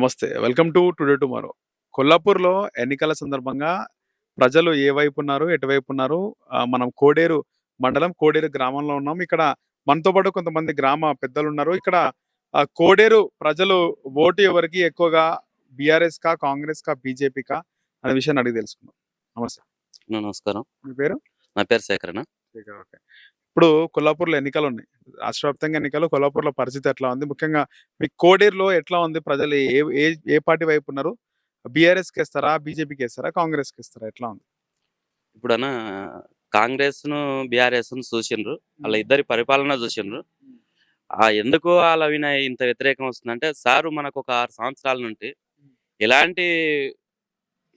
నమస్తే. Welcome to today tomorrow. కొల్లాపూర్లో ఎన్నికల సందర్భంగా ప్రజలు ఏ వైపు ఉన్నారు ఎటువైపు ఉన్నారు? మనం కోడేరు మండలం కోడేరు గ్రామంలో ఉన్నాం. ఇక్కడ మనతో పాటు కొంతమంది గ్రామ పెద్దలు ఉన్నారు. ఇక్కడ కోడేరు ప్రజలు ఓటు ఎవరికి ఎక్కువగా? బీఆర్ఎస్ కా కాంగ్రెస్ కా బీజేపీ కా అనే విషయాన్ని అడిగి తెలుసుకుందాం. నమస్తే. నమస్కారం. మీ పేరు? నా పేరు శేఖరణ ఓకే. ఇప్పుడు కొల్లాపూర్లో ఎన్నికలు ఉన్నాయి రాష్ట్ర వ్యాప్తంగా ఎన్నికలు కొల్లాపూర్లో పరిస్థితి ఎట్లా ఉంది? ముఖ్యంగా మీ కోడేరులో ఎట్లా ఉంది? ప్రజలు ఏ ఏ ఏ పార్టీ వైపు ఉన్నారు? బీఆర్ఎస్కి ఇస్తారా బీజేపీకి ఇస్తారా కాంగ్రెస్కి ఇస్తారా ఎట్లా ఉంది? ఇప్పుడన కాంగ్రెస్ను బీఆర్ఎస్ను చూసిండ్రు. వాళ్ళ ఇద్దరి పరిపాలన చూసిండ్రు. ఆ ఎందుకు వాళ్ళ విన ఇంత వ్యతిరేకం వస్తుందంటే సారు మనకు ఒక ఆరు సంవత్సరాల నుండి ఎలాంటి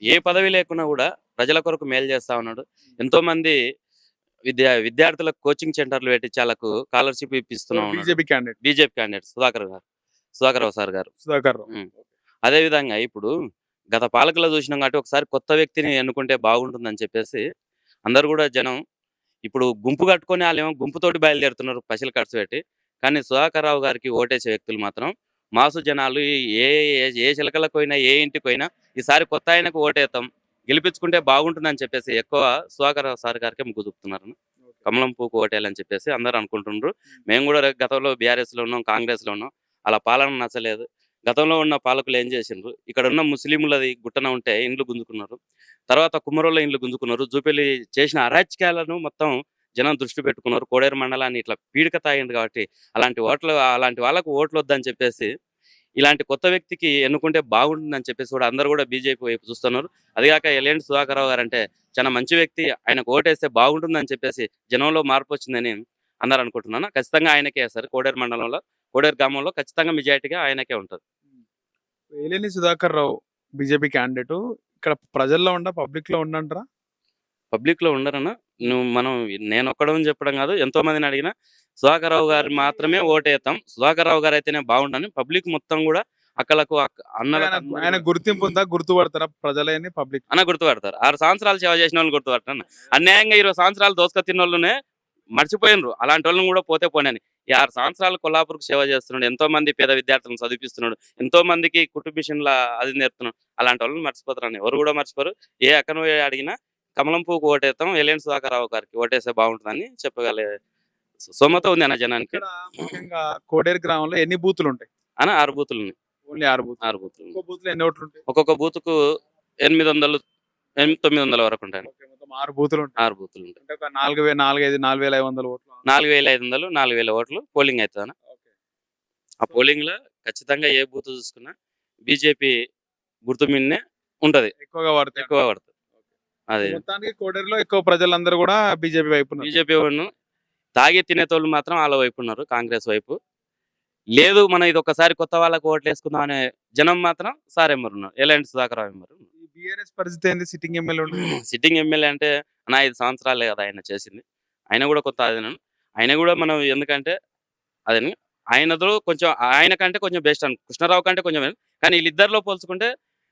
ఏ పదవి లేకున్నా కూడా ప్రజల కొరకు మేలు చేస్తా ఉన్నాడు. ఎంతో మంది విద్యా విద్యార్థులకు కోచింగ్ సెంటర్లు పెట్టి వాళ్ళకు scholarship ఇప్పిస్తున్నా BJP candidate BJP candidate Sudhakar garu. Sudhakar Rao sir గారు. సుధాకర్. అదే విధంగా ఇప్పుడు గత పాలకులో చూసినాం కాబట్టి ఒకసారి కొత్త వ్యక్తిని ఎన్నుకుంటే బాగుంటుందని చెప్పేసి అందరు కూడా జనం ఇప్పుడు గుంపు కట్టుకొని వాళ్ళు ఏమో గుంపుతోటి బయలుదేరుతున్నారు పసిలు ఖర్చు పెట్టి. కానీ సుధాకర్ రావు గారికి ఓటేసే వ్యక్తులు మాత్రం మాసు జనాలు ఏ ఏ- ఏ చిలకలకు పోయినా ఏ ఇంటికి పోయినా ఈసారి కొత్త ఆయనకు ఓటేస్తాం గెలిపించుకుంటే బాగుంటుందని చెప్పేసి ఎక్కువ సుధాకర్ రావు సార్ గారికి మొగ్గు చూపుతున్నారు. కమలం పూకు ఓటేయాలని చెప్పేసి అందరూ అనుకుంటున్నారు మేము. కూడా గతంలో బీఆర్ఎస్లో ఉన్నాం కాంగ్రెస్లో ఉన్నాం. అలా పాలన నచ్చలేదు. గతంలో ఉన్న పాలకులు ఏం చేసిండ్రు? ఇక్కడ ఉన్న ముస్లింలది గుట్టన ఉంటే ఇండ్లు గుంజుకున్నారు. తర్వాత కుమ్మరోళ్ళ ఇండ్లు గుంజుకున్నారు. జూపెల్లి చేసిన అరాచకాలను మొత్తం జనం దృష్టి పెట్టుకున్నారు. కోడేరు మండలాన్ని ఇట్లా పీడిక తాగింది కాబట్టి అలాంటి ఓట్లు అలాంటి వాళ్ళకు ఓట్లు వద్దని చెప్పేసి ఇలాంటి కొత్త వ్యక్తికి ఎన్నుకుంటే బాగుంటుందని చెప్పేసి కూడా అందరూ కూడా బీజేపీ వైపు చూస్తున్నారు. అదిగాక ఎల్ఎండి సుధాకర్ రావు గారు అంటే చాలా మంచి వ్యక్తి. ఆయనకు ఓటేస్తే బాగుంటుందని చెప్పేసి జనంలో మార్పు వచ్చిందని అందరూ అనుకుంటున్నాను. ఖచ్చితంగా ఆయనకే వేస్తారు కోడేరు మండలంలో కోడేరు గ్రామంలో ఖచ్చితంగా మెజార్టీగా ఆయనకే ఉంటుంది. ఏలేని సుధాకర్ రావు బీజేపీ క్యాండిడేట్. ఇక్కడ ప్రజల్లో ఉండ పబ్లిక్లో ఉండంటారా? పబ్లిక్లో ఉండరన్న నువ్వు మనం నేను ఒక్కడని చెప్పడం కాదు ఎంతో మందిని అడిగినా సుధాకర్ రావు గారు మాత్రమే ఓటేస్తాం సుధాకర్ రావు గారు అయితేనే బాగుండని పబ్లిక్ మొత్తం కూడా అక్కలకు అక్క- అన్నలకు ఆయన- గుర్తింపు ఉందా? గుర్తుపడతారా ప్రజలని పబ్లిక్? అన్న గుర్తుపడతారు. ఆరు సంవత్సరాలు సేవ చేసిన వాళ్ళు గుర్తుపడతారు. అన్యాయంగా ఇరవై సంవత్సరాలు దోసుక తిన్న వాళ్ళనే మర్చిపోయినరు. అలాంటి వాళ్ళని కూడా పోతే పోనని. ఈ ఆరు సంవత్సరాలు కొల్లాపూర్కి సేవ చేస్తున్నాడు ఎంతో మంది పేద విద్యార్థులను చదివిస్తున్నాడు ఎంతో మందికి కుటుంబిషన్ల అది నేర్పుతున్నాడు అలాంటి వాళ్ళని మర్చిపోతారని ఎవరు కూడా మర్చిపోరు. ఏ అక్కను అడిగినా కమలం పువ్వుకు ఓటేస్తాం సుధాకర్ రావు గారికి ఓటేస్తే బాగుంటుందని చెప్పగలే సొమ్మత ఉంది అన్న జనానికి. ముఖ్యంగా కోడేరు గ్రామంలో ఎన్ని బూతులు ఉంటాయి అన్న ఆరు బూతులు ఉన్నాయి ఓన్లీ ఆరు బూతులు. ఆరు బూతులు. ఉన్నాయి. ఒక్కో బూత్లో ఎన్ని ఓట్లు ఉంటాయి ఒక్కొక్క బూతుకు ఎనిమిది వందలు ఎనిమిది తొమ్మిది వందల వరకు ఉంటాయి ఆరు బూతులు ఉంటాయి ఆరు బూతులు ఉంటాయి నాలుగు వేల నాలుగు ఐదు నాలుగు వేల ఐదు వందల ఓట్లు నాలుగు వేల ఐదు వందలు నాలుగు వేల ఓట్లు పోలింగ్ అవుతుంది. ఆ పోలింగ్లో ఖచ్చితంగా ఏ బూత్ చూసుకున్నా బీజేపీ గుర్తు మీదనే ఉంటది. ఎక్కువగా పడతాయి ఎక్కువ పడుతుంది అదే. మొత్తానికి కోడేరులో ఎక్కువ ప్రజలందరూ కూడా బీజేపీ వైపు. బీజేపీ వాళ్ళు తాగి తినేతోళ్ళు మాత్రం వాళ్ళ వైపు ఉన్నారు కాంగ్రెస్ వైపు. లేదు మనం ఇది ఒకసారి కొత్త వాళ్ళకు ఓట్లు వేసుకుందాం అనే జనం మాత్రం సార్ ఎమ్మరు ఉన్నారు ఎలాంటి సుధాకర్ ఎమ్మరు బీఆర్ఎస్ పరిస్థితి ఏంది? సిట్టింగ్ ఎమ్మెల్యే సిట్టింగ్ ఎమ్మెల్యే అంటే నా ఐదు సంవత్సరాలే కదా ఆయన చేసింది. ఆయన కూడా కొత్త అదే ఆయన కూడా మనం ఎందుకంటే అదని ఆయనతో కొంచెం ఆయన కంటే కొంచెం బెస్ట్ అని కృష్ణారావు కంటే కొంచెం. కానీ వీళ్ళిద్దరిలో పోల్చుకుంటే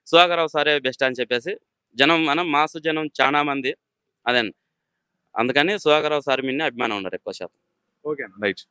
సుధాకర్ రావు సారే బెస్ట్ అని చెప్పేసి జనం మనం మాసు జనం చాలా మంది. అదే అందుకని సుధాకర్ రావు సార్ మీద అభిమానం ఉన్నారు ఎక్కువ శాతం. Okay right.